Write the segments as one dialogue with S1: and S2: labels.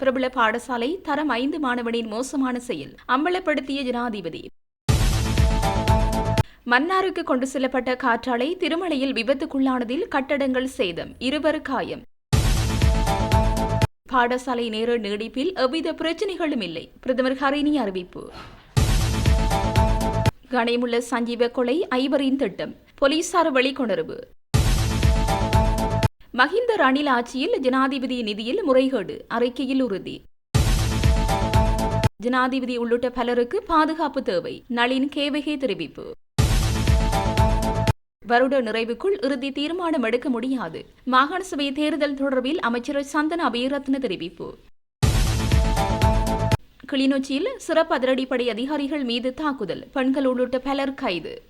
S1: பிரபல பாடசாலை தரம் ஐந்து மாணவனின் மோசமான செயல் அம்பலப்படுத்திய ஜனாதிபதி. மன்னாருக்கு கொண்டு செல்லப்பட்ட காற்றாலை திருமலையில் விபத்துக்குள்ளானதில் கட்டடங்கள் சேதம் இருவர் காயம். பாடசாலை நேர நீடிப்பில் எவ்வித பிரச்சனைகளும் இல்லை. பிரதமர் ஹரிணி அறிவிப்பு. கனைமுள்ள சஞ்சீவ கொலை ஐவரின் திட்டம் போலீசார் வெளிக்கொணர்வு மஹிந்த ரணில் ஆட்சியில் ஜனாதிபதி நிதியில் முறைகேடு அறிக்கையில் உறுதி. ஜனாதிபதி உள்ளிட்ட பலருக்கு பாதுகாப்பு தேவை. நளின் கேவகே தெரிவிப்பு. வருட நிறைவுக்குள் இறுதி தீர்மானம் எடுக்க முடியாது. மாகாண சபை தேர்தல் தொடர்பில் அமைச்சர் சந்தன அபயரத்ன தெரிவிப்பு. கிளிநொச்சியில் சிறப்பு அதிரடிப்படை அதிகாரிகள் மீது தாக்குதல். பெண்கள் உள்ளிட்ட பலர் கைது.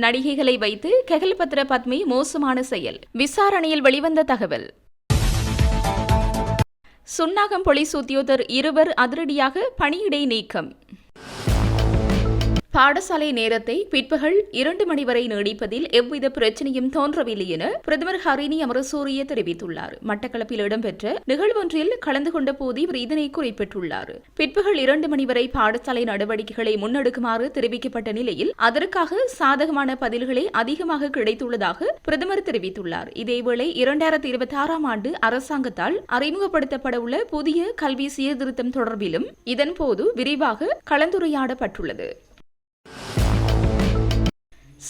S1: நடிகைகளை வைத்து கெகல்பத்ர பத்மி மோசமான செயல். விசாரணையில் வெளிவந்த தகவல். சுன்னாகம் போலீஸ் உத்தியோகர் இருவர் அதிரடியாக பணியிடை நீக்கம். பாடசாலை நேரத்தை பிற்பகல் இரண்டு மணி வரை நீடிப்பதில் எவ்வித பிரச்சனையும் தோன்றவில்லை என பிரதமர் ஹரிணி அமரசூரிய தெரிவித்துள்ளார். மட்டக்களப்பில் இடம்பெற்ற நிகழ்வொன்றில் கலந்து கொண்ட போது இவர் இதனை குறிப்பிட்டுள்ளார். பிற்பகல் இரண்டு மணி வரை பாடசாலை நடவடிக்கைகளை முன்னெடுக்குமாறு தெரிவிக்கப்பட்ட நிலையில் அதற்காக சாதகமான பதில்களே அதிகமாக கிடைத்துள்ளதாக பிரதமர் தெரிவித்துள்ளார். இதேவேளை இரண்டாயிரத்தி இருபத்தி ஆறாம் ஆண்டு அரசாங்கத்தால் அறிமுகப்படுத்தப்பட உள்ள புதிய கல்வி சீர்திருத்தம் தொடர்பிலும் இதன்போது விரிவாக கலந்துரையாடப்பட்டுள்ளது.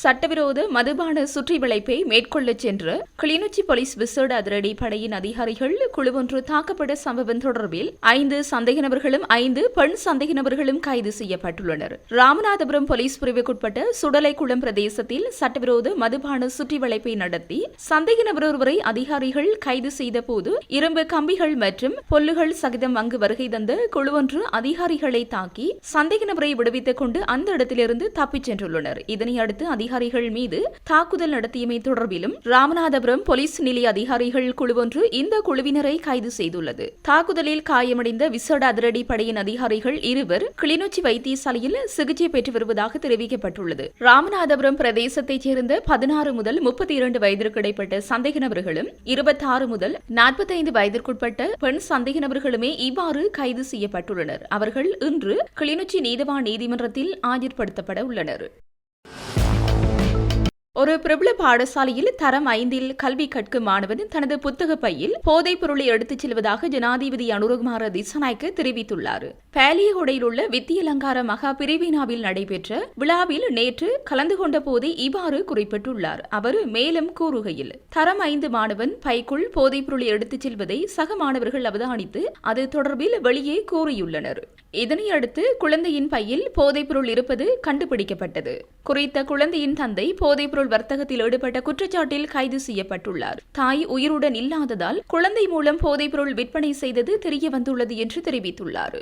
S1: சட்டவிரோத மதுபான சுற்றி வளைப்பை மேற்கொள்ளச் சென்ற கிளிநொச்சி போலீஸ் விசேட அதிரடி படையின் அதிகாரிகள் குழுவொன்று தாக்கப்பட்ட சம்பவம் தொடர்பில் ஐந்து சந்தேக நபர்களும் ஐந்து பெண் சந்தேக நபர்களும் கைது செய்யப்பட்டுள்ளனர். ராமநாதபுரம் போலீஸ் பிரிவுக்குட்பட்ட சுடலைக்குளம் பிரதேசத்தில் சட்டவிரோத மதுபான சுற்றி வளைப்பை நடத்தி சந்தேக நபர் ஒருவரை அதிகாரிகள் கைது செய்த போது இரும்பு கம்பிகள் மற்றும் பொல்லுகள் சகிதம் அங்கு வருகை தந்த குழுவொன்று அதிகாரிகளை தாக்கி சந்தேக நபரை விடுவித்துக் கொண்டு அந்த இடத்திலிருந்து தப்பிச் சென்றுள்ளனர். இதனை அடுத்து அதிகாரிகள் மீது தாக்குதல் நடத்தியமை தொடர்பிலும் ராமநாதபுரம் போலீஸ் நிலைய அதிகாரிகள் குழுவொன்று இந்த குழுவினரை கைது செய்துள்ளது. தாக்குதலில் காயமடைந்த விசேட அதிரடி படையின் அதிகாரிகள் இருவர் கிளிநொச்சி வைத்தியசாலையில் சிகிச்சை பெற்று வருவதாக தெரிவிக்கப்பட்டுள்ளது. ராமநாதபுரம் பிரதேசத்தைச் சேர்ந்த பதினாறு முதல் முப்பத்தி இரண்டு வயதிற்கு இடைப்பட்ட சந்தேக நபர்களும் இருபத்தாறு முதல் நாற்பத்தைந்து வயதிற்குட்பட்ட பெண் சந்தேக நபர்களுமே இவ்வாறு கைது செய்யப்பட்டுள்ளனர். அவர்கள் இன்று கிளிநொச்சி நீதவான் நீதிமன்றத்தில் ஆஜர்படுத்தப்பட உள்ளனர். ஒரு பிரபல பாடசாலையில் தரம் ஐந்தில் கல்வி கற்கும் மாணவன் தனது புத்தக பையில் போதைப் பொருளை எடுத்துச் செல்வதாக ஜனாதிபதி அனுரகுமார திசநாய்க்கு தெரிவித்துள்ளார். பேலியகுடையில் உள்ள வித்தியலங்கார மகா பிரிவினாவில் நடைபெற்ற விழாவில் நேற்று கலந்து கொண்ட போதே இவ்வாறு குறிப்பிட்டுள்ளார். அவர் மேலும் கூறுகையில் தரம் ஐந்து மாணவன் பைக்குள் போதைப் பொருளை எடுத்துச் செல்வதை சக மாணவர்கள் அவதானித்து அது தொடர்பில் வெளியே கூறியுள்ளனர். இதனையடுத்து குழந்தையின் பையில் போதைப்பொருள் இருப்பது கண்டுபிடிக்கப்பட்டது. குறித்த குழந்தையின் தந்தை போதைப்பொருள் வர்த்தகத்தில் ஈடுபட்ட குற்றச்சாட்டில் கைது செய்யப்பட்டுள்ளார். தாய் உயிருடன் இல்லாததால் குழந்தை மூலம் போதைப்பொருள் விற்பனை செய்தது தெரிய வந்துள்ளது என்று தெரிவித்துள்ளார்.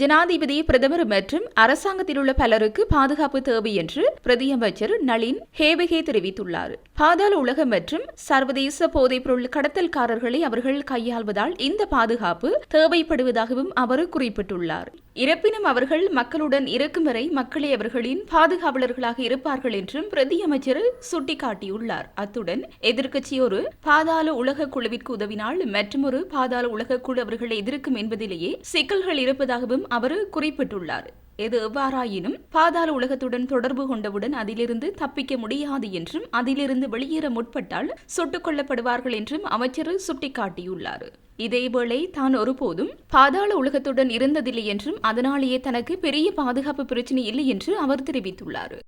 S1: ஜனாதிபதி பிரதமர் மற்றும் அரசாங்கத்தில் உள்ள பலருக்கு பாதுகாப்பு தேவை என்று பிரதியமைச்சர் நளின் ஹேபகே தெரிவித்துள்ளார். பாதாள உலகம் மற்றும் சர்வதேச போதைப்பொருள் கடத்தல்காரர்களை அவர்கள் கையாள்வதால் இந்த பாதுகாப்பு தேவைப்படுவதாகவும் அவர் குறிப்பிட்டுள்ளார். இருப்பினும் அவர்கள் மக்களுடன் இருக்கும் வரை மக்களே அவர்களின் பாதுகாவலர்களாக இருப்பார்கள் என்றும் பிரதியமைச்சர் சுட்டிக்காட்டியுள்ளார். அத்துடன் எதிர்க்கட்சி ஒரு பாதாள உலக குழுவிற்கு உதவினால் மற்றொரு பாதாள உலக குழு அவர்களை எதிர்க்கும் என்பதிலேயே சிக்கல்கள் இருப்பதாகவும் அவர் குறிப்பிட்டுள்ளார். எது எவ்வாறாயினும் பாதாள உலகத்துடன் தொடர்பு கொண்டவுடன் அதிலிருந்து தப்பிக்க முடியாது என்றும் அதிலிருந்து வெளியேற முற்பட்டால் சுட்டுக் கொல்லப்படுவார்கள் என்றும் அமைச்சர் சுட்டிக்காட்டியுள்ளார். இதேவேளை தான் ஒருபோதும் பாதாள உலகத்துடன் இருந்ததில்லை என்றும் அதனாலேயே தனக்கு பெரிய பாதுகாப்பு பிரச்சினை இல்லை என்று அவர் தெரிவித்துள்ளார்.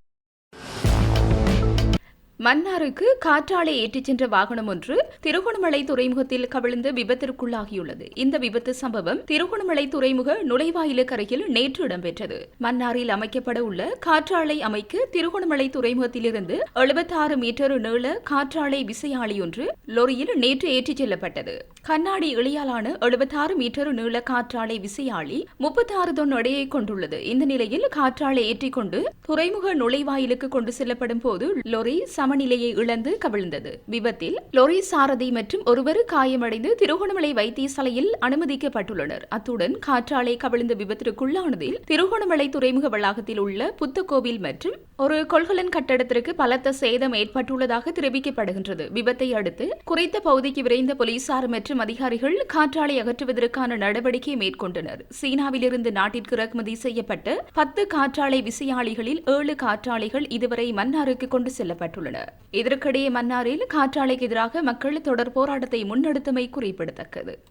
S1: மன்னாருக்கு காற்றாலை ஏற்றிச் சென்ற வாகனம் ஒன்று திருகோணமலை துறைமுகத்தில் கவிழ்ந்து விபத்திற்குள்ளாகியுள்ளது. இந்த விபத்து சம்பவம் திருகோணமலை துறைமுக நுழைவாயிலுக்கு அருகில் நேற்று இடம்பெற்றது. மன்னாரில் அமைக்கப்பட உள்ள காற்றாலை அமைக்க திருகோணமலை துறைமுகத்திலிருந்து எழுபத்தாறு மீட்டர் நீள காற்றாலை விசையாளி ஒன்று லொரியில் நேற்று ஏற்றிச் செல்லப்பட்டது. கண்ணாடி இழியாலான எழுபத்தாறு மீட்டர் நீள காற்றாலை விசையாளி முப்பத்தாறு தொன் எடையை கொண்டுள்ளது. இந்த நிலையில் காற்றாலை ஏற்றிக்கொண்டு துறைமுக நுழைவாயிலுக்கு கொண்டு செல்லப்படும் போது லொரி சமநிலையை இழந்து கவிழ்ந்தது. விபத்தில் லொரி சாரதி மற்றும் ஒருவர் காயமடைந்து திருகோணமலை வைத்தியசாலையில் அனுமதிக்கப்பட்டுள்ளனர். அத்துடன் காற்றாலை கவிழ்ந்த விபத்திற்குள்ளானதில் திருகோணமலை துறைமுக வளாகத்தில் உள்ள புத்தகோவில் மற்றும் ஒரு கொள்கலன் கட்டடத்திற்கு பலத்த சேதம் ஏற்பட்டுள்ளதாக தெரிவிக்கப்படுகின்றது. விபத்தை அடுத்து குறித்த பகுதிக்கு விரைந்த போலீசார் மற்றும் அதிகாரிகள் காற்றாலை அகற்றுவதற்கான நடவடிக்கை மேற்கொண்டனர். சீனாவிலிருந்து நாட்டிற்கு இறக்குமதி செய்யப்பட்ட பத்து காற்றாலை விசையாளிகளில் ஏழு காற்றாலைகள் இதுவரை மன்னாருக்கு கொண்டு செல்லப்பட்டுள்ளன. வருகின்றன இதற்கிடையே மன்னாரில் காற்றாலைக்கு எதிராக மக்கள் தொடர் போராட்டத்தை முன்னெடுத்தமை குறிப்பிடத்தக்கது.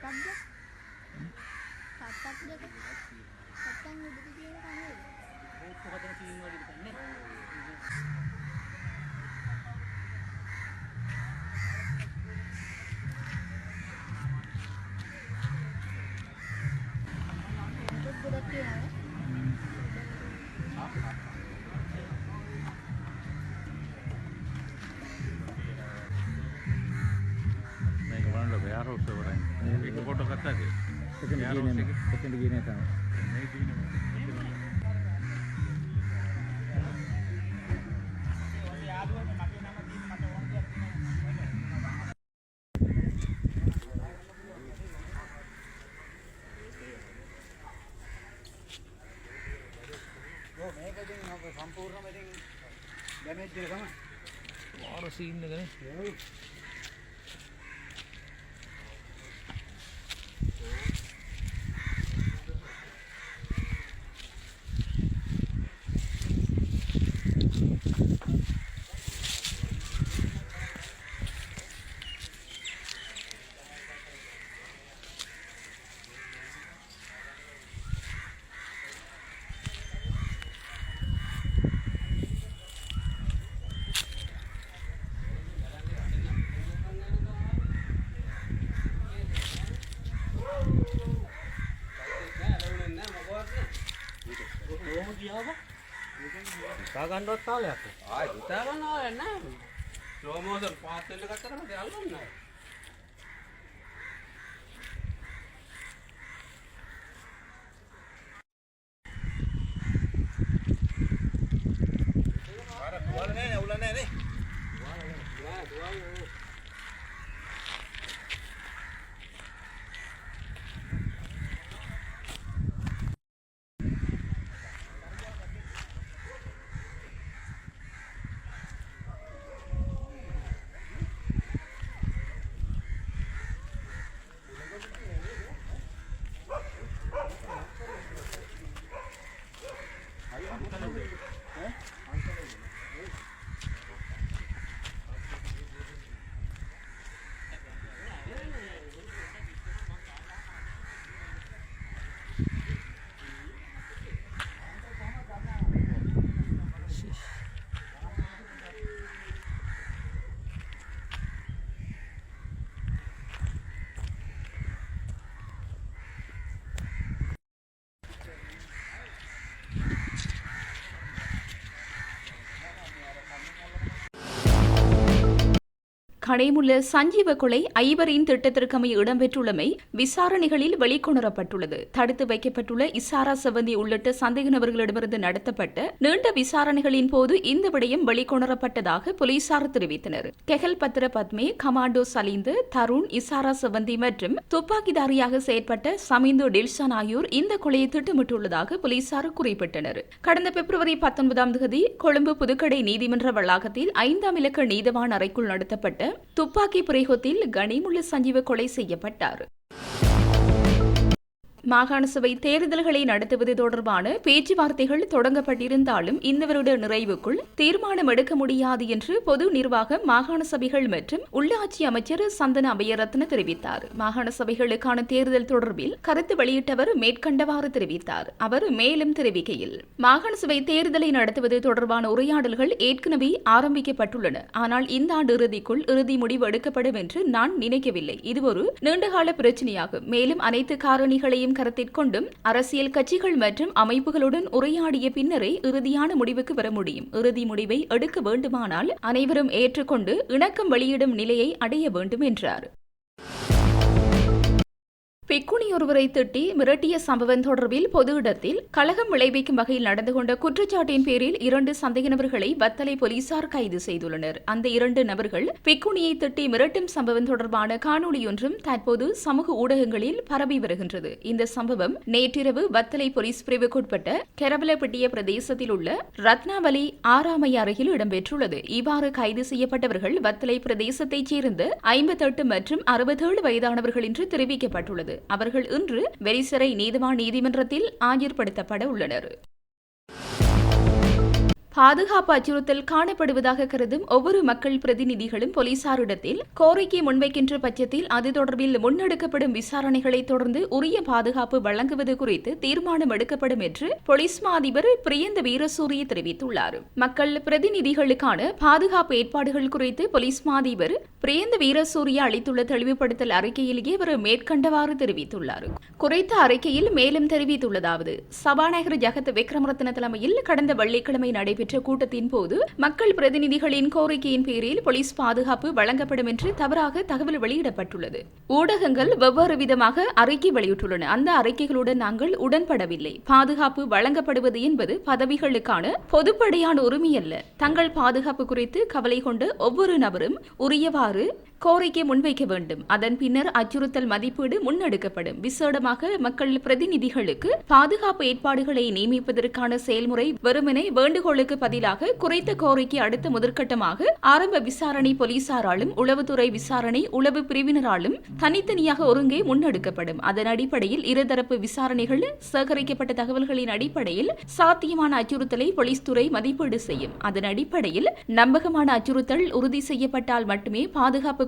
S2: Thank. පත්තක් දෙක පත්තන් උඩට තියෙන කන්නේ
S3: ඒක කොහොමද
S4: කියන්නේ యూనియన్ సెకండ్ యూనియన్ సంపూర్ణం అయితే డ్యామేజ్ చేసామా
S3: వాడు సీన్ కదా
S4: හිතාගන්නවත් කාලයක් ආයි හිතාගන්න ඕනේ නැහැ ස්ලෝ මෝෂන් පාස් වෙන්න ගත්තම දැල්ලන්නේ නැහැ අර තුවාල නෑ උල නෑ නේ නෑ තුවාල නෑ
S1: கடைமுள்ள சஞ்சீவ கொலை ஐவரின் திட்டத்திற்கமைய இடம்பெற்றுள்ளமை விசாரணைகளில் வெளிக்கொணரப்பட்டுள்ளது. தடுத்து வைக்கப்பட்டுள்ள இசாரா செவந்தி உள்ளிட்ட சந்தேக நபர்களிடமிருந்து நடத்தப்பட்ட நீண்ட விசாரணைகளின் போது இந்த விடயம் வெளிக்கொணரப்பட்டதாக போலீசார் தெரிவித்தனர். கெஹல் பத்ர பத்மே கமாண்டோ சலீந்து தருண் இசாரா செவந்தி மற்றும் துப்பாக்கிதாரியாக செயற்பட்ட சமிந்து டில்ஷான் ஆகியோர் இந்த கொலையை திட்டமிட்டுள்ளதாக போலீசார் குறிப்பிட்டனர். கடந்த பிப்ரவரி பத்தொன்பதாம் தேதி கொழும்பு புதுக்கடை நீதிமன்ற வளாகத்தில் ஐந்தாம் இலக்க நீதவான் அறைக்குள் நடத்தப்பட்ட துப்பாக்கி பிரயோகத்தில் கனிமுள்ள சஞ்சீவ கொலை செய்யப்பட்டார். மாகாண சபை தேர்தல்களை நடத்துவது தொடர்பான பேச்சுவார்த்தைகள் தொடங்கப்பட்டிருந்தாலும் இந்த வருட நிறைவுக்குள் தீர்மானம் எடுக்க முடியாது என்று பொது நிர்வாகம் மாகாண சபைகள் மற்றும் உள்ளாட்சி அமைச்சர் சந்தன அபயரத்ன தெரிவித்தார். மாகாண சபைகளுக்கான தேர்தல் தொடர்பில் கருத்து வெளியிட்டவர் மேற்கண்டவாறு தெரிவித்தார். அவர் மேலும் தெரிவிக்கையில் மாகாண சபை தேர்தலை நடத்துவது தொடர்பான உரையாடல்கள் ஏற்கனவே ஆரம்பிக்கப்பட்டுள்ளன. ஆனால் இந்த ஆண்டு இறுதிக்குள் இறுதி முடிவு எடுக்கப்படும் என்று நான் நினைக்கவில்லை. இது ஒரு நீண்டகால பிரச்சனையாகும். மேலும் அனைத்து காரணிகளையும் நலன்களையும் கருத்திற்கொண்டும் அரசியல் கட்சிகள் மற்றும் அமைப்புகளுடன் உரையாடிய பின்னரே இறுதியான முடிவுக்கு வர முடியும். இறுதி முடிவை எடுக்க வேண்டுமானால் அனைவரும் ஏற்றுக்கொண்டு இணக்கம் வெளியிடும் நிலையை அடைய வேண்டும் என்றார். பிக்குனி ஒருவரை திட்டி மிரட்டிய சம்பவம் தொடர்பில் பொது இடத்தில் கலகம் விளைவிக்கும் வகையில் நடந்து கொண்ட குற்றச்சாட்டின் பேரில் இரண்டு சந்தேக நபர்களை வத்தலை போலீசார் கைது செய்துள்ளனர். அந்த இரண்டு நபர்கள் பிக்குனியை திட்டி மிரட்டும் சம்பவம் தொடர்பான காணொலியொன்றும் தற்போது சமூக ஊடகங்களில் பரவி வருகின்றது. இந்த சம்பவம் நேற்றிரவு வத்தலை போலீஸ் பிரிவுக்குட்பட்ட கெரவலப்பட்டிய பிரதேசத்தில் உள்ள ரத்னாவலி ஆறாமை அருகில் இடம்பெற்றுள்ளது. இவ்வாறு கைது செய்யப்பட்டவர்கள் வத்தலை பிரதேசத்தைச் சேர்ந்த ஐம்பத்தெட்டு மற்றும் அறுபத்தேழு வயதானவர்கள் என்று தெரிவிக்கப்பட்டுள்ளது. அவர்கள் இன்று வெரிசரை நீதிவான் நீதிமன்றத்தில் ஆஜர்படுத்தப்பட உள்ளனர். பாதுகாப்பு அச்சுறுத்தல் காணப்படுவதாக கருதும் ஒவ்வொரு மக்கள் பிரதிநிதிகளும் போலீசாரிடத்தில் கோரிக்கை முன்வைக்கின்ற பட்சத்தில் அது தொடர்பில் முன்னெடுக்கப்படும் விசாரணைகளை தொடர்ந்து உரிய பாதுகாப்பு வழங்குவது குறித்து தீர்மானம் எடுக்கப்படும் என்று போலீஸ் மா அதிபர் பிரியந்த வீரசூரிய தெரிவித்துள்ளார். மக்கள் பிரதிநிதிகளுக்கான பாதுகாப்பு ஏற்பாடுகள் குறித்து போலீஸ் மா அதிபர் பிரியந்த வீரசூரிய அளித்துள்ள தெளிவுபடுத்தல் அறிக்கையிலேயே அவர் மேற்கண்டவாறு தெரிவித்துள்ளார். குறித்த அறிக்கையில் மேலும் தெரிவித்துள்ளதாவது சபாநாயகர் ஜகத் விக்ரமரத்ன தலைமையில் கடந்த வெள்ளிக்கிழமை நடைபெற்ற கூட்டத்தின் போது மக்கள் பிரதிநிதிகளின் கோரிக்கையின் பேரில் போலீஸ் பாதுகாப்பு வழங்கப்படும் என்று தவறாக தகவல் வெளியிடப்பட்டுள்ளது. ஊடகங்கள் வெவ்வேறு விதமாக அறிக்கை வெளியிட்டுள்ளன. அந்த அறிக்கைகளுடன் நாங்கள் உடன்படவில்லை. பாதுகாப்பு வழங்கப்படுவது என்பது பதவிகளுக்கான பொதுப்படையான உரிமையல்ல. தங்கள் பாதுகாப்பு குறித்து கவலை கொண்ட ஒவ்வொரு நபரும் உரியவாறு கோரிக்கை முன்வைக்க வேண்டும். அதன் பின்னர் அச்சுறுத்தல் மதிப்பீடு முன்னெடுக்கப்படும். விசேடமாக மக்கள் பிரதிநிதிகளுக்கு பாதுகாப்பு ஏற்பாடுகளை நியமிப்பதற்கான செயல்முறை வெறுமனே வேண்டுகோளுக்கு பதிலாக குறைத்த கோரிக்கை அடுத்த முதற்கட்டமாக ஆரம்ப விசாரணை போலீசாராலும் உளவுத்துறை விசாரணை உளவு பிரிவினராலும் தனித்தனியாக ஒருங்கே முன்னெடுக்கப்படும். அதன் அடிப்படையில் இருதரப்பு விசாரணைகள் சேகரிக்கப்பட்ட தகவல்களின் அடிப்படையில் சாத்தியமான அச்சுறுத்தலை போலீஸ் துறை மதிப்பீடு செய்யும். அதன் அடிப்படையில் நம்பகமான அச்சுறுத்தல் உறுதி செய்யப்பட்டால் மட்டுமே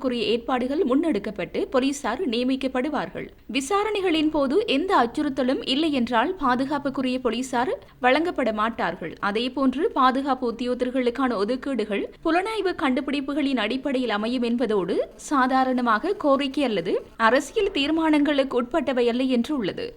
S1: அதற்குரிய ஏற்பாடுகள் முன்னெடுக்கப்பட்டு போலீசார் நியமிக்கப்படுவார்கள். விசாரணைகளின் போது எந்த அச்சுறுத்தலும் இல்லை என்றால் பாதுகாப்புக்குரிய போலீசார் வழங்கப்பட மாட்டார்கள். அதேபோன்று பாதுகாப்பு உத்தியோகர்களுக்கான ஒதுக்கீடுகள் புலனாய்வு கண்டுபிடிப்புகளின் அடிப்படையில் அமையும் என்பதோடு சாதாரணமாக கோரிக்கை அல்லது அரசியல் தீர்மானங்களுக்கு உட்பட்டவை அல்ல என்று உள்ளது.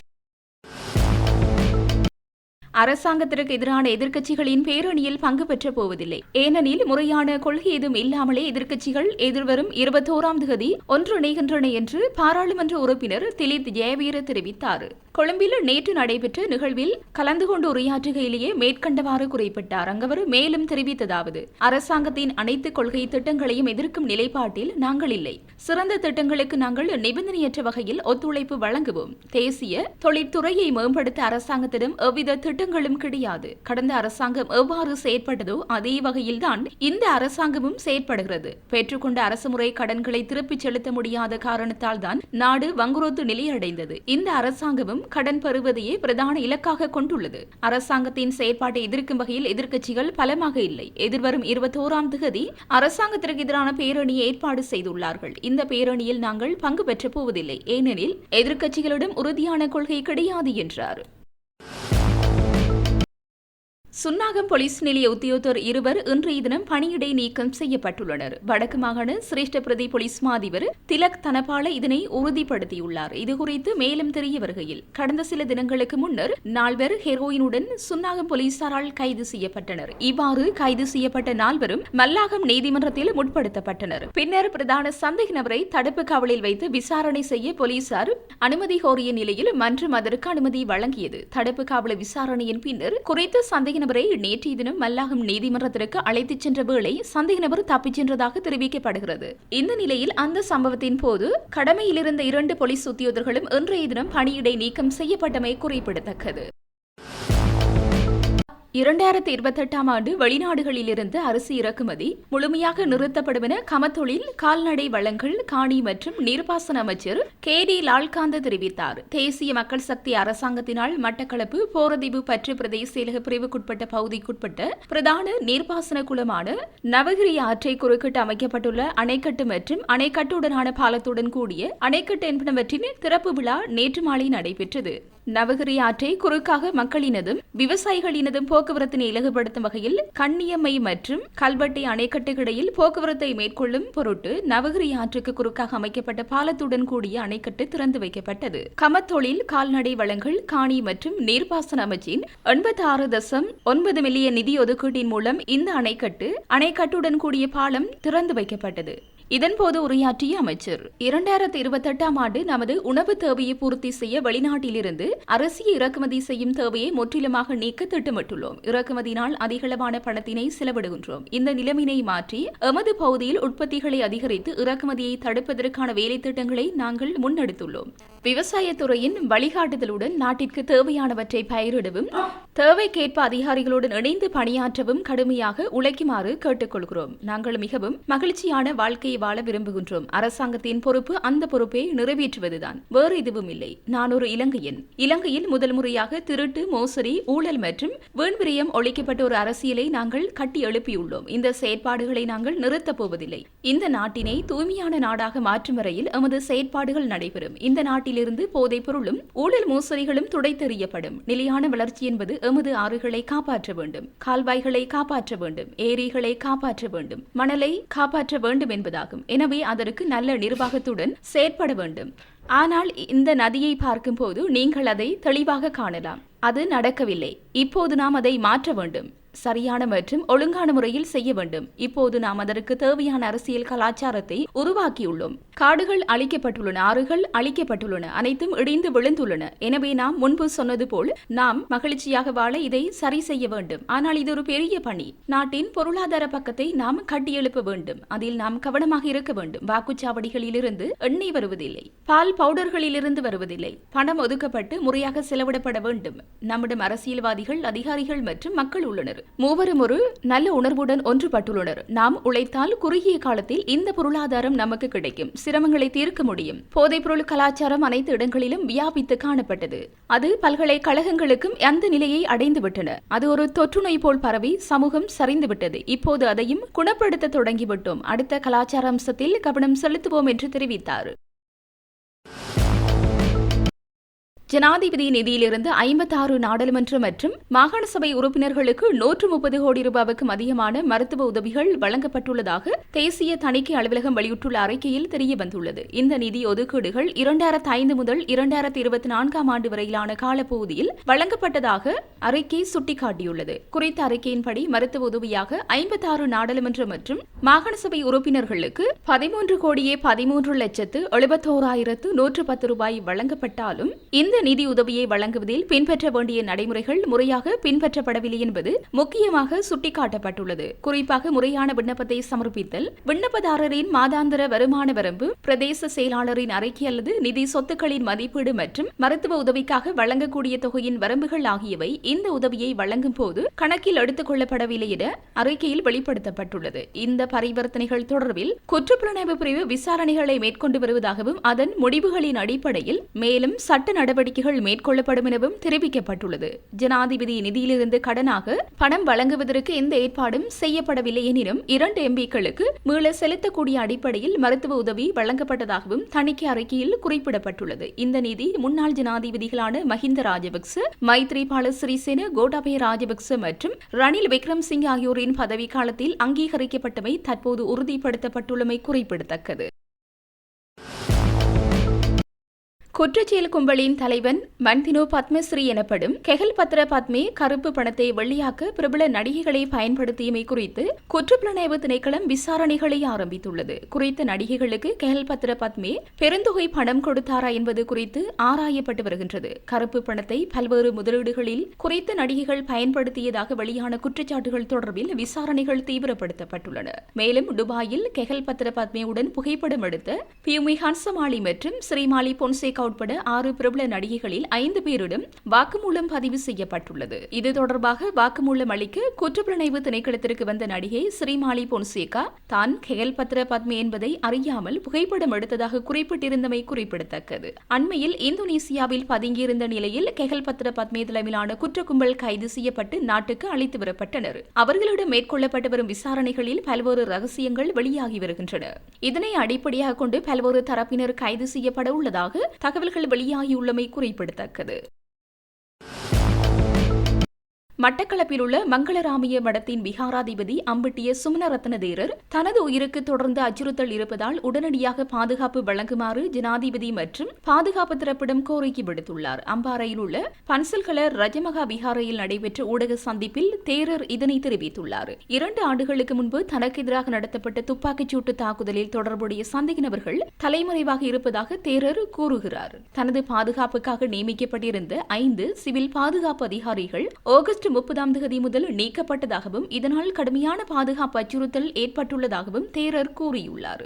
S1: அரசாங்கத்திற்கு எதிரான எதிர்க்கட்சிகளின் பேரணியில் பங்கு பெற்றப் போவதில்லை. ஏனெனில் முறையான கொள்கை ஏதும் இல்லாமலே எதிர்க்கட்சிகள் எதிர்வரும் இருபத்தோராம் தேதி ஒன்றிணைகின்றன என்று பாராளுமன்ற உறுப்பினர் திலித் ஜெயவீர தெரிவித்தார். கொழும்பில் நேற்று நடைபெற்ற நிகழ்வில் கலந்து கொண்டு உரையாற்றுகையிலேயே மேற்கண்டவாறு குறிப்பிட்டார். அங்கவர் மேலும் தெரிவித்ததாவது அரசாங்கத்தின் அனைத்து கொள்கை திட்டங்களையும் எதிர்க்கும் நிலைப்பாட்டில் நாங்கள் இல்லை. சிறந்த திட்டங்களுக்கு நாங்கள் நிபந்தனையற்ற வகையில் ஒத்துழைப்பு வழங்குவோம். தேசிய தொழிற்துறையை மேம்படுத்த அரசாங்கத்திடம் எவ்வித திட்டங்களும் கிடையாது. கடந்த அரசாங்கம் எவ்வாறு செயற்பட்டதோ அதே வகையில்தான் இந்த அரசாங்கமும் செயற்படுகிறது. பெற்றுக்கொண்ட அரசுமுறை கடன்களை திருப்பிச் செலுத்த முடியாத காரணத்தால் தான் நாடு வங்குரோத்து நிலையடைந்தது. இந்த அரசாங்கமும் கடன் பெறுவதையே பிரதான இலக்காக கொண்டுள்ளது. அரசாங்கத்தின் செயற்பாட்டை எதிர்க்கும் வகையில் எதிர்க்கட்சிகள் பலமாக இல்லை. எதிர்வரும் இருபத்தோராம் திகதி அரசாங்கத்திற்கு எதிரான பேரணியை ஏற்பாடு செய்துள்ளார்கள். இந்த பேரணியில் நாங்கள் பங்கு பெற்றப் போவதில்லை. ஏனெனில் எதிர்க்கட்சிகளிடம் உறுதியான கொள்கை கிடையாது என்றார். சுன்னாகம் போலீஸ் நிலைய உத்தியோகத்தர் இருவர் இன்றைய தினம் பணியிடை நீக்கம் செய்யப்பட்டுள்ளனர். வடக்கு மாகாண சிரேஷ்ட பிரதி போலீஸ் மாதிபர் திலக் தனபால இதனை உறுதிப்படுத்தியுள்ளார். இதுகுறித்து மேலும் தெரிய வருகையில் கடந்த சில தினங்களுக்கு முன்னர் நால்வர் ஹெரோயினுடன் சுன்னாகம் போலீசாரால் கைது செய்யப்பட்டனர். இவ்வாறு கைது செய்யப்பட்ட நால்வரும் மல்லாகம் நீதிமன்றத்தில் முற்படுத்தப்பட்டனர். பின்னர் பிரதான சந்தேக நபரை தடுப்பு காவலில் வைத்து விசாரணை செய்ய போலீசார் அனுமதி கோரிய நிலையில் மன்றம் அதற்கு அனுமதி வழங்கியது. தடுப்பு காவல விசாரணையின் பின்னர் குறித்த சந்தேக நபரை நேற்றைய தினம் மல்லாகம் நீதிமன்றத்திற்கு அழைத்துச் சென்ற வேளை சந்தேக நபர் தப்பிச் சென்றதாக தெரிவிக்கப்படுகிறது. இந்த நிலையில் அந்த சம்பவத்தின் போது கடமையில் இருந்த இரண்டு போலீஸ் உத்தியோகர்களும் இன்றைய தினம் பணியிடை நீக்கம் செய்யப்பட்டமை குறிப்பிடத்தக்கது. இரண்டாயிரத்தி இருபத்தெட்டாம் ஆண்டு வெளிநாடுகளிலிருந்து அரிசி இறக்குமதி முழுமையாக நிறுத்தப்படும் என கமத்தொழில் கால்நடை வளங்கள் காணி மற்றும் நீர்ப்பாசன அமைச்சர் கே டி லால்காந்த தெரிவித்தார். தேசிய மக்கள் சக்தி அரசாங்கத்தினால் மட்டக்களப்பு போரதீவு பற்று பிரதேச செயலக பிரிவுக்குட்பட்ட பகுதிக்குட்பட்ட பிரதான நீர்ப்பாசன குளமான நவகிரி ஆற்றை குறுக்கிட்டு அமைக்கப்பட்டுள்ள அணைக்கட்டு மற்றும் அணைக்கட்டுடனான பாலத்துடன் கூடிய அணைக்கட்டு என்பனவற்றின் திறப்பு விழா நேற்று மாலை நடைபெற்றது. நவகிரி ஆற்றை குறுக்காக மக்களினதும் விவசாயிகளினதும் போக்கு போக்குவரத்தினை இலகுபடுத்தும் வகையில் கண்ணியம்மை மற்றும் கல்வெட்டை அணைக்கட்டுக்கிடையில் போக்குவரத்தை மேற்கொள்ளும் பொருட்டு நவகிரி ஆற்றுக்கு குறுக்காக அமைக்கப்பட்ட பாலத்துடன் கூடிய அணைக்கட்டு திறந்து வைக்கப்பட்டது. கமத்தொழில் கால்நடை வளங்கள் காணி மற்றும் நீர்ப்பாசன அமைச்சின் எண்பத்தி ஆறு தசம் ஒன்பது மில்லியன் நிதி ஒதுக்கீட்டின் மூலம் இந்த அணைக்கட்டு அணைக்கட்டுடன் கூடிய பாலம் திறந்து வைக்கப்பட்டது. இதன்போது உரையாற்றிய அமைச்சர் இரண்டாயிரத்தி இருபத்தெட்டாம் ஆண்டு நமது உணவு தேவையை பூர்த்தி செய்ய வெளிநாட்டிலிருந்து அரிசியை இறக்குமதி செய்யும் தேவையை முற்றிலுமாக நீக்க திட்டமிட்டுள்ளோம். இறக்குமதியினால் அதிகளவான பணத்தினை செலவிடுகின்றோம். இந்த நிலைமையினை மாற்றி எமது பகுதியில் உற்பத்திகளை அதிகரித்து இறக்குமதியை தடுப்பதற்கான வேலை திட்டங்களை நாங்கள் முன்னெடுத்துள்ளோம். விவசாயத்துறையின் வழிகாட்டுதலுடன் நாட்டிற்கு தேவையானவற்றை பயிரிடவும் தேவைக்கேற்ப அதிகாரிகளுடன் இணைந்து பணியாற்றவும் கடுமையாக உழைக்குமாறு கேட்டுக்கொள்கிறோம். நாங்கள் மிகவும் மகிழ்ச்சியான வாழ்க்கையை வாழ விரும்புகின்றோம். அரசாங்கத்தின் பொறுப்பு அந்த பொறுப்பை நிறைவேற்றுவதுதான். வேறு எதுவும் இல்லை. நான் ஒரு இலங்கையன். இலங்கையில் முதல் முறையாக திருட்டு மோசடி ஊழல் மற்றும் வீண்விரயம் ஒழிக்கப்பட்ட ஒரு அரசியலை நாங்கள் கட்டி எழுப்பியுள்ளோம். இந்த செயற்பாடுகளை நாங்கள் நிறுத்தப் போவதில்லை. இந்த நாட்டினை தூய்மையான நாடாக மாற்றும் வரையில் எமது செயற்பாடுகள் நடைபெறும். இந்த நாட்டிலிருந்து போதைப் பொருளும் ஊழல் மோசடிகளும் துடைத்தெறியப்படும். நிலையான வளர்ச்சி என்பது எமது ஆறுகளை காப்பாற்ற வேண்டும். கால்வாய்களை காப்பாற்ற வேண்டும். ஏரிகளை காப்பாற்ற வேண்டும். மணலை காப்பாற்ற வேண்டும் என்பதாக என்பதாகும் எனவே அதற்கு நல்ல நிர்வாகத்துடன் செயற்பட வேண்டும். ஆனால் இந்த நதியை பார்க்கும்போது நீங்கள் அதை தெளிவாக காணலாம். அது நடக்கவில்லை. இப்போது நாம் அதை மாற்ற வேண்டும். சரியான மற்றும் ஒழுங்கான முறையில் செய்ய வேண்டும். இப்போது நாம் அதற்கு தேவையான அரசியல் கலாச்சாரத்தை உருவாக்கியுள்ளோம். காடுகள் அழிக்கப்பட்டுள்ளன ஆறுகள் அழிக்கப்பட்டுள்ளன அனைத்தும் இடிந்து விழுந்துள்ளன. எனவே நாம் முன்பு சொன்னது போல் நாம் மகிழ்ச்சியாக வாழ இதை சரி செய்ய வேண்டும். ஆனால் இது ஒரு பெரிய பணி. நாட்டின் பொருளாதார பக்கத்தை நாம் கட்டியெழுப்ப வேண்டும். அதில் நாம் கவனமாக இருக்க வேண்டும். வாக்குச்சாவடிகளிலிருந்து எண்ணெய் வருவதில்லை. பால் பவுடர்களிலிருந்து வருவதில்லை. பணம் ஒதுக்கப்பட்டு முறையாக செலவிடப்பட வேண்டும். நம்மிடம் அரசியல்வாதிகள் அதிகாரிகள் மற்றும் மக்கள் உள்ளனர். மூவரும் ஒரு நல்ல உணர்வுடன் ஒன்றுபட்டுள்ளனர். நாம் உழைத்தால் குறுகிய காலத்தில் இந்த பொருளாதாரம் நமக்கு கிடைக்கும். சிரமங்களை தீர்க்க முடியும். போதைப்பொருள் கலாச்சாரம் அனைத்து இடங்களிலும் வியாபித்து காணப்பட்டது. அது பல்கலைக்கழகங்களுக்கும் அந்த நிலையை அடைந்துவிட்டன. அது ஒரு தொற்றுநோய் போல் பரவி சமூகம் சரிந்துவிட்டது. இப்போது அதையும் குணப்படுத்த தொடங்கிவிட்டோம். அடுத்த கலாச்சார அம்சத்தில் கவனம் செலுத்துவோம் என்று தெரிவித்தார். ஜனாதிபதி நிதியிலிருந்து ஐம்பத்தாறு நாடாளுமன்ற மற்றும் மாகாண சபை உறுப்பினர்களுக்கு நூற்று முப்பது கோடி ரூபாவுக்கும் அதிகமான மருத்துவ உதவிகள் வழங்கப்பட்டுள்ளதாக தேசிய தணிக்கை அலுவலகம் வெளியிட்டுள்ள அறிக்கையில் தெரிய வந்துள்ளது இந்த நிதி ஒதுக்கீடுகள் இரண்டாயிரத்து ஐந்து முதல் இரண்டாயிரத்து இருபத்தி நான்காம் ஆண்டு வரையிலான காலப்பகுதியில் வழங்கப்பட்டதாக அறிக்கை சுட்டிக்காட்டியுள்ளது. குறித்த அறிக்கையின்படி மருத்துவ உதவியாக ஐம்பத்தாறு நாடாளுமன்ற மற்றும் மாகாண சபை உறுப்பினர்களுக்கு பதிமூன்று கோடியே பதிமூன்று லட்சத்து எழுபத்தோராயிரத்து நூற்று பத்து ரூபாய் வழங்கப்பட்டாலும் இந்த நிதி உதவியை வழங்குவதில் பின்பற்ற வேண்டிய நடைமுறைகள் முறையாக பின்பற்றப்படவில்லை என்பது முக்கியமாக சுட்டிக்காட்டப்பட்டுள்ளது. குறிப்பாக முறையான விண்ணப்பத்தை சமர்ப்பித்தல் விண்ணப்பதாரரின் மாதாந்திர வருமான வரம்பு பிரதேச செயலாளரின் அறிக்கை அல்லது நிதி சொத்துக்களின் மதிப்பீடு மற்றும் மருத்துவ உதவிக்காக வழங்கக்கூடிய தொகையின் வரம்புகள் ஆகியவை இந்த உதவியை வழங்கும் போது கணக்கில் எடுத்துக் கொள்ளப்படவில்லை என அறிக்கையில் வெளிப்படுத்தப்பட்டுள்ளது. இந்த பரிவர்த்தனைகள் தொடர்பில் குற்றப்புலனாய்வு பிரிவு விசாரணைகளை மேற்கொண்டு வருவதாகவும் அதன் முடிவுகளின் அடிப்படையில் மேலும் சட்ட நடவடிக்கை நடவடிக்கைகள் மேற்கொள்ளப்படும் எனவும் தெரிவிக்கப்பட்டுள்ளது. ஜனாதிபதி நிதியிலிருந்து கடனாக பணம் வழங்குவதற்கு எந்த ஏற்பாடும் செய்யப்படவில்லை எனினும் இரண்டு எம்பிக்களுக்கு மீள செலுத்தக்கூடிய அடிப்படையில் மருத்துவ உதவி வழங்கப்பட்டதாகவும் தணிக்கை அறிக்கையில் குறிப்பிடப்பட்டுள்ளது. இந்த நிதி முன்னாள் ஜனாதிபதிகளான மஹிந்த ராஜபக்ச மைத்ரிபால சிறிசேன கோட்டாபய ராஜபக்ச மற்றும் ரணில் விக்ரம்சிங் ஆகியோரின் பதவி காலத்தில் அங்கீகரிக்கப்பட்டமை தற்போது உறுதிப்படுத்தப்பட்டுள்ளமை குறிப்பிடத்தக்கது. குற்றச்செயல் கும்பலின் தலைவன் மன்தினோ பத்மஸ்ரீ எனப்படும் கெகல் பத்ர பத்மே கருப்பு பணத்தை வெள்ளியாக்க பிரபல நடிகைகளை பயன்படுத்தியமை குறித்து குற்றப்புலனாய்வு திணைக்களம் விசாரணைகளை ஆரம்பித்துள்ளது. குறித்த நடிகைகளுக்கு கெஹல் பத்ர பத்மே பெருந்தொகை பணம் கொடுத்தாரா என்பது குறித்து ஆராயப்பட்டு வருகின்றது. கருப்பு பணத்தை பல்வேறு முதலீடுகளில் குறித்த நடிகைகள் பயன்படுத்தியதாக வெளியான குற்றச்சாட்டுகள் தொடர்பில் விசாரணைகள் தீவிரப்படுத்தப்பட்டுள்ளன. மேலும் துபாயில் கெஹல் பத்ர பத்மேவுடன் புகைப்படம் எடுத்த பியூமி ஹன்சமாலி மற்றும் ஸ்ரீமாலி பொன்சேகா உட்பட ஆறு பிரபல நடிகைகளில் ஐந்து பேரிடம் வாக்குமூலம் பதிவு செய்யப்பட்டுள்ளது. இது தொடர்பாக வாக்குமூலம் அளிக்க குற்றப்புலனாய்வு திணைக்களத்திற்கு வந்த நடிகை ஸ்ரீமாலி பொன்சேகா தான் கெகல் பத்ர பத்மி என்பதை அறியாமல் புகைப்படம் எடுத்ததாக குறிப்பிட்டிருந்தமை குறிப்பிடத்தக்கது. அண்மையில் இந்தோனேசியாவில் பதுங்கியிருந்த நிலையில் கெகல் பத்ர பத்மே தலைமையிலான குற்ற கும்பல் கைது செய்யப்பட்டு நாட்டுக்கு அழைத்து வரப்பட்டனர். அவர்களிடம் மேற்கொள்ளப்பட்டு வரும் விசாரணைகளில் பல்வேறு ரகசியங்கள் வெளியாகி வருகின்றன. இதனை அடிப்படையாக கொண்டு பல்வேறு தரப்பினர் கைது செய்யப்பட உள்ளதாக தகவல்கள் வெளியாகியுள்ளமை குறிப்பிடத்தக்கது. மட்டக்களப்பில் உள்ள மங்களராமிய மடத்தின் விகாராதிபதி அம்பிட்டிய சுமனரத்ன தேரர் தனது உயிருக்கு தொடர்ந்து அச்சுறுத்தல் இருப்பதால் உடனடியாக பாதுகாப்பு வழங்குமாறு ஜனாதிபதி மற்றும் பாதுகாப்பு தரப்பிடம் கோரிக்கை விடுத்துள்ளார். அம்பாறையில் உள்ள பன்சல்கல ரஜமகா விகாரையில் நடைபெற்ற ஊடக சந்திப்பில் தேரர் இதனை தெரிவித்துள்ளார். இரண்டு ஆண்டுகளுக்கு முன்பு தனக்கு எதிராக நடத்தப்பட்ட துப்பாக்கிச்சூட்டு தாக்குதலில் தொடர்புடைய சந்தேக நபர்கள் தலைமறைவாக இருப்பதாக தேரர் கூறுகிறார். தனது பாதுகாப்புக்காக நியமிக்கப்பட்டிருந்த ஐந்து சிவில் பாதுகாப்பு அதிகாரிகள் ஆகஸ்ட் முப்பதாம் தேதி முதல் நீக்கப்பட்டதாகவும் இதனால் கடுமையான பாதுகாப்பு அச்சுறுத்தல் ஏற்பட்டுள்ளதாகவும் தேரர் கூறியுள்ளார்.